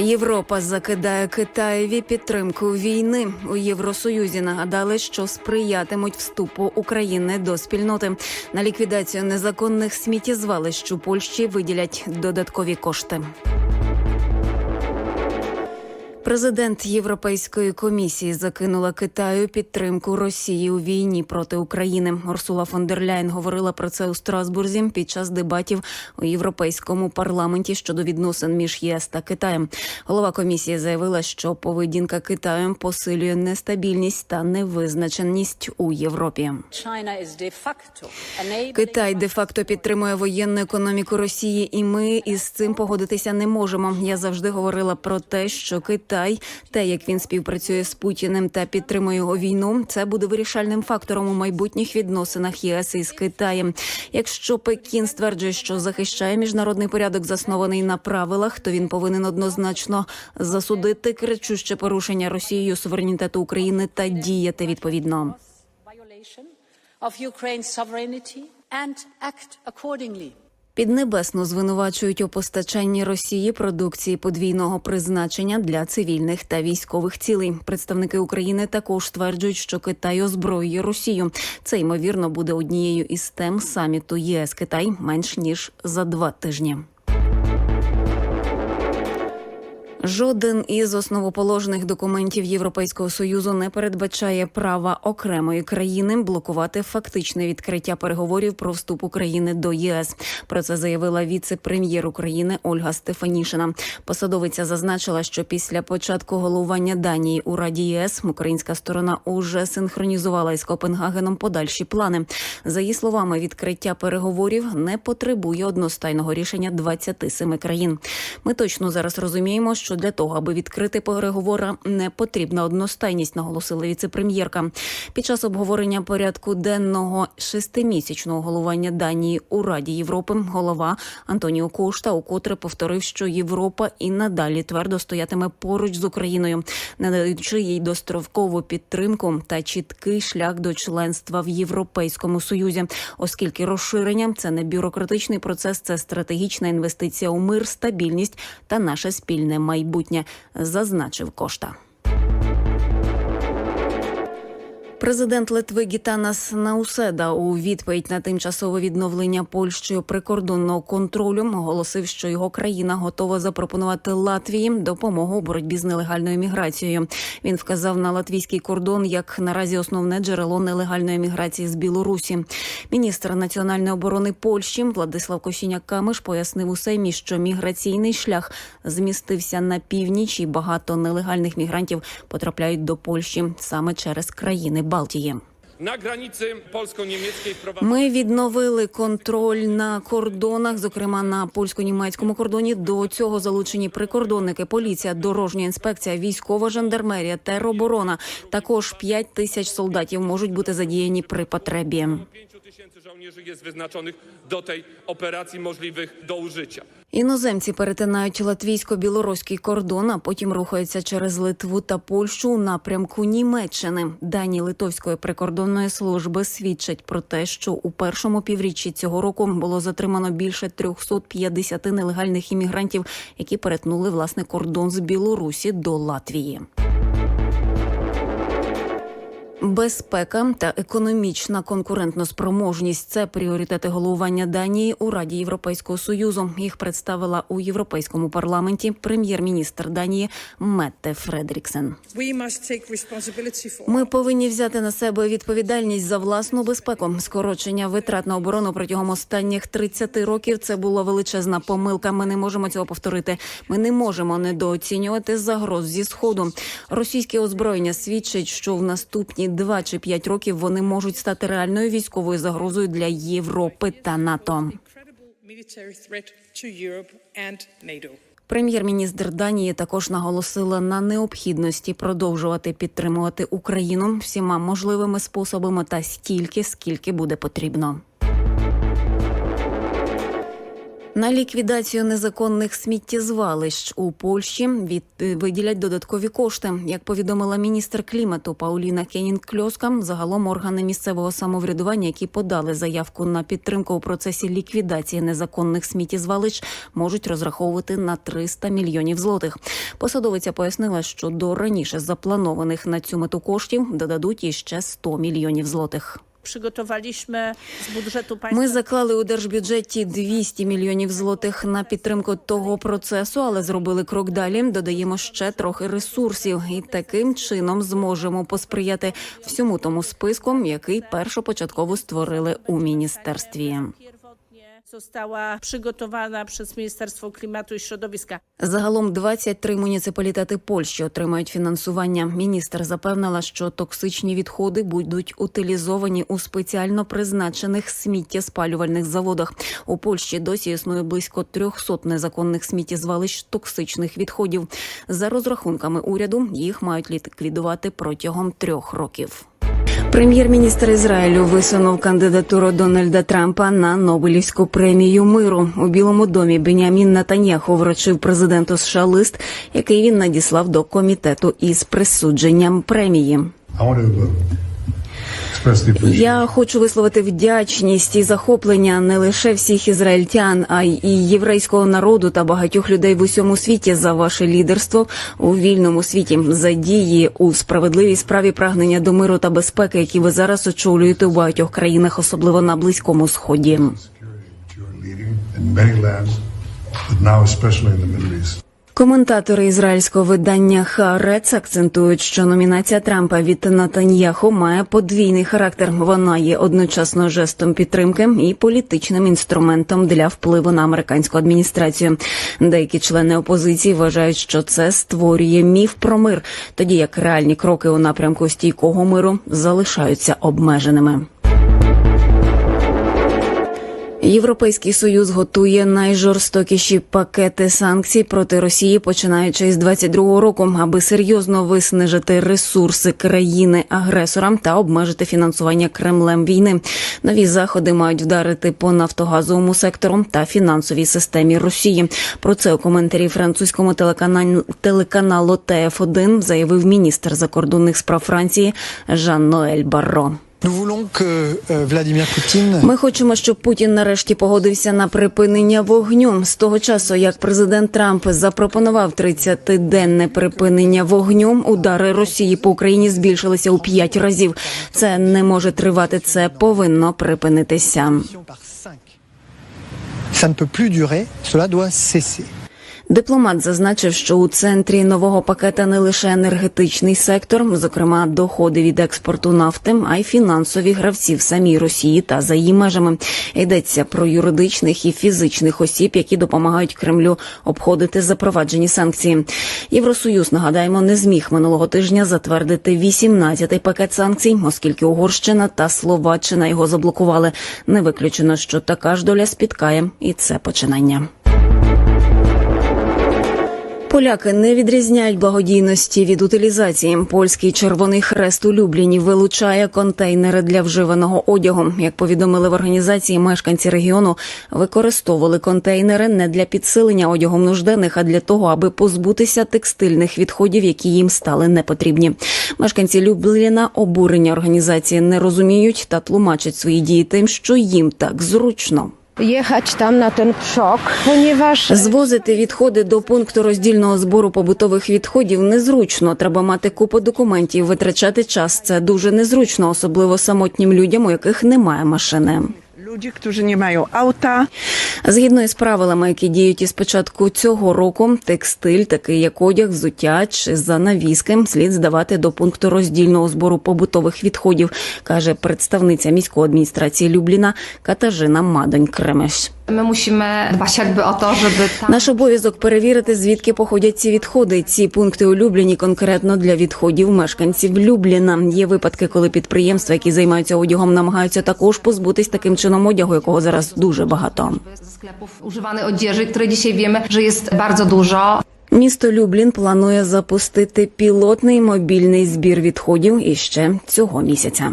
Європа закидає Китаєві підтримку війни у Євросоюзі. Нагадали, що сприятимуть вступу України до спільноти. На ліквідацію незаконних сміттєзвалищ у Польщі виділять додаткові кошти. Президент Європейської комісії закинула Китаю підтримку Росії у війні проти України. Урсула фон дер Ляйн говорила про це у Страсбурзі під час дебатів у європейському парламенті щодо відносин між єС та Китаєм. Голова комісії заявила, що поведінка Китаю посилює нестабільність та невизначеність у Європі. Китай де-факто підтримує воєнну економіку Росії, і ми із цим погодитися не можемо. Я завжди говорила про те, що Китай, те, як він співпрацює з Путіним та підтримує його війну, це буде вирішальним фактором у майбутніх відносинах ЄС із Китаєм. Якщо Пекін стверджує, що захищає міжнародний порядок, заснований на правилах, то він повинен однозначно засудити кричуще порушення Росією суверенітету України та діяти відповідно. of Ukraine's sovereignty and act accordingly. Піднебесно звинувачують у постачанні Росії продукції подвійного призначення для цивільних та військових цілей. Представники України також стверджують, що Китай озброює Росію. Це ймовірно буде однією із тем саміту ЄС Китай менш ніж за два тижні. Жоден із основоположних документів Європейського союзу не передбачає права окремої країни блокувати фактичне відкриття переговорів про вступ України до ЄС. Про це заявила віце-прем'єр України Ольга Стефанішина. Посадовиця зазначила, що після початку головування Данії у Раді ЄС українська сторона уже синхронізувала із Копенгагеном подальші плани. За її словами, відкриття переговорів не потребує одностайного рішення 27 країн. Ми точно зараз розуміємо, що для того, аби відкрити переговори, не потрібна одностайність, наголосила віце-прем'єрка. Під час обговорення порядку денного шестимісячного головування Данії у Раді Європи голова Антоніо Кошта укотре повторив, що Європа і надалі твердо стоятиме поруч з Україною, надаючи їй дострокову підтримку та чіткий шлях до членства в Європейському Союзі, оскільки розширення це не бюрократичний процес, це стратегічна інвестиція у мир, стабільність та наше спільне майбутнє, зазначив Кошта. Президент Литви Гітанас Науседа у відповідь на тимчасове відновлення Польщею прикордонного контролю оголосив, що його країна готова запропонувати Латвії допомогу у боротьбі з нелегальною міграцією. Він вказав на латвійський кордон як наразі основне джерело нелегальної міграції з Білорусі. Міністр національної оборони Польщі Владислав Косіняк Камиш пояснив у Сеймі, що міграційний шлях змістився на північ, і багато нелегальних мігрантів потрапляють до Польщі саме через країни Балтії. На границі польсько-німецькій Ми відновили контроль на кордонах, зокрема на польсько-німецькому кордоні. До цього залучені прикордонники, поліція, дорожня інспекція, військова жандармерія, тероборона. Також 5 тисяч солдатів можуть бути задіяні при потребі. 5 tysięcy żołnierzy jest wyznaczonych do tej operacji możliwych do użycia. Іноземці перетинають латвійсько-білоруський кордон, а потім рухаються через Литву та Польщу у напрямку Німеччини. Дані литовської прикордонної служби свідчать про те, що у першому півріччі цього року було затримано більше 350 нелегальних іммігрантів, які перетнули власне кордон з Білорусі до Латвії. Безпека та економічна конкурентноспроможність це пріоритети головування Данії у Раді Європейського союзу. Їх представила у європейському парламенті прем'єр-міністр Данії Метте Фредріксен. Ми повинні взяти на себе відповідальність за власну безпеку. Скорочення витрат на оборону протягом останніх 30 років це була величезна помилка. Ми не можемо цього повторити. Ми не можемо недооцінювати загроз зі сходу. Російське озброєння свідчить, що в наступні 2 чи 5 років вони можуть стати реальною військовою загрозою для Європи та НАТО. Прем'єр-міністр Данії також наголосила на необхідності продовжувати підтримувати Україну всіма можливими способами та стільки, скільки буде потрібно. На ліквідацію незаконних сміттєзвалищ у Польщі від е, виділять додаткові кошти. Як повідомила міністр клімату Пауліна Кенінг-Кльоска, загалом органи місцевого самоврядування, які подали заявку на підтримку у процесі ліквідації незаконних сміттєзвалищ, можуть розраховувати на 300 мільйонів злотих. Посадовиця пояснила, що до раніше запланованих на цю мету коштів додадуть іще 100 мільйонів злотих. Przygotowaliśmy budżetu państwa. Ми заклали у держбюджеті 200 мільйонів злотих на підтримку того процесу, але зробили крок далі. Додаємо ще трохи ресурсів, і таким чином зможемо посприяти всьому тому списку, який першопочатково створили у міністерстві. Została przygotowana przez Ministerstwo Klimatu i Środowiska. Загалом 23 муніципалітети Польщі отримають фінансування. Міністр запевнила, що токсичні відходи будуть утилізовані у спеціально призначених сміттєспалювальних заводах. У Польщі досі існує близько 300 незаконних сміттєзвалищ токсичних відходів. За розрахунками уряду їх мають ліквідувати протягом трьох років. Прем'єр-міністр Ізраїлю висунув кандидатуру Дональда Трампа на Нобелівську премію миру у Білому домі. Бенямін Натаньяху вручив президенту США лист, який він надіслав до комітету із присудженням премії. Я хочу висловити вдячність і захоплення не лише всіх ізраїльтян, а й і єврейського народу та багатьох людей в усьому світі за ваше лідерство у вільному світі, за дії у справедливій справі прагнення до миру та безпеки, які ви зараз очолюєте у багатьох країнах, особливо на близькому сході. Коментатори ізраїльського видання Хаарец акцентують, що номінація Трампа від Натаньяху має подвійний характер. Вона є одночасно жестом підтримки і політичним інструментом для впливу на американську адміністрацію. Деякі члени опозиції вважають, що це створює міф про мир, тоді як реальні кроки у напрямку стійкого миру залишаються обмеженими. Європейський союз готує найжорстокіші пакети санкцій проти Росії, починаючи з 22-го року, аби серйозно виснажити ресурси країни агресора та обмежити фінансування Кремлем війни. Нові заходи мають вдарити по нафтогазовому сектору та фінансовій системі Росії. Про це у коментарі французькому телеканалу, телеканалу ТФ1 заявив міністр закордонних справ Франції Жан Ноель Барро. Euh, Ми хочемо, щоб Путін нарешті погодився на припинення вогню. З того часу, як президент Трамп запропонував 30-денне припинення вогню, удари Росії по Україні збільшилися у п'ять разів. Це не може тривати. Це повинно припинитися. par 5. Ça ne peut plus durer, cela doit cesser. Дипломат зазначив, що у центрі нового пакета не лише енергетичний сектор, зокрема доходи від експорту нафти, а й фінансові гравці в самій Росії та за її межами. Йдеться про юридичних і фізичних осіб, які допомагають Кремлю обходити запроваджені санкції. Євросоюз нагадаємо не зміг минулого тижня затвердити 18-й пакет санкцій, оскільки Угорщина та Словаччина його заблокували. Не виключено, що така ж доля спіткає і це починання. Поляки не відрізняють благодійності від утилізації. Польський Червоний Хрест у Любліні вилучає контейнери для вживаного одягу. Як повідомили в організації, мешканці регіону використовували контейнери не для підсилення одягом нужденних, а для того, аби позбутися текстильних відходів, які їм стали непотрібні. Мешканці Любліна обурення організації не розуміють та тлумачать свої дії тим, що їм так зручно. Jechać tam na ten przok, ponieważ Звозити відходи до пункту роздільного збору побутових відходів незручно. Треба мати купу документів, витрачати час. Це дуже незручно, особливо самотнім людям, у яких немає машини. Ludzie, хто не mają авто. Згідно із правилами, які діють із початку цього року, текстиль, такий як одяг, взуття чи занавіски, слід здавати до пункту роздільного збору побутових відходів, каже представниця міської адміністрації Любліна Катажина Мадонь Кремеш. Musimy dbać jakby o to, żeby tam Наш обов'язок перевірити, звідки походять ці відходи. Ці пункти улюблені конкретно для відходів мешканців Любліна. Є випадки, коли підприємства, які займаються одягом, намагаються також позбутись таким чином одягу, якого зараз дуже багато. sklepów używanej odzieży, której dzisiaj wiemy, że jest. Місто Люблін планує запустити пілотний мобільний збір відходів іще цього місяця.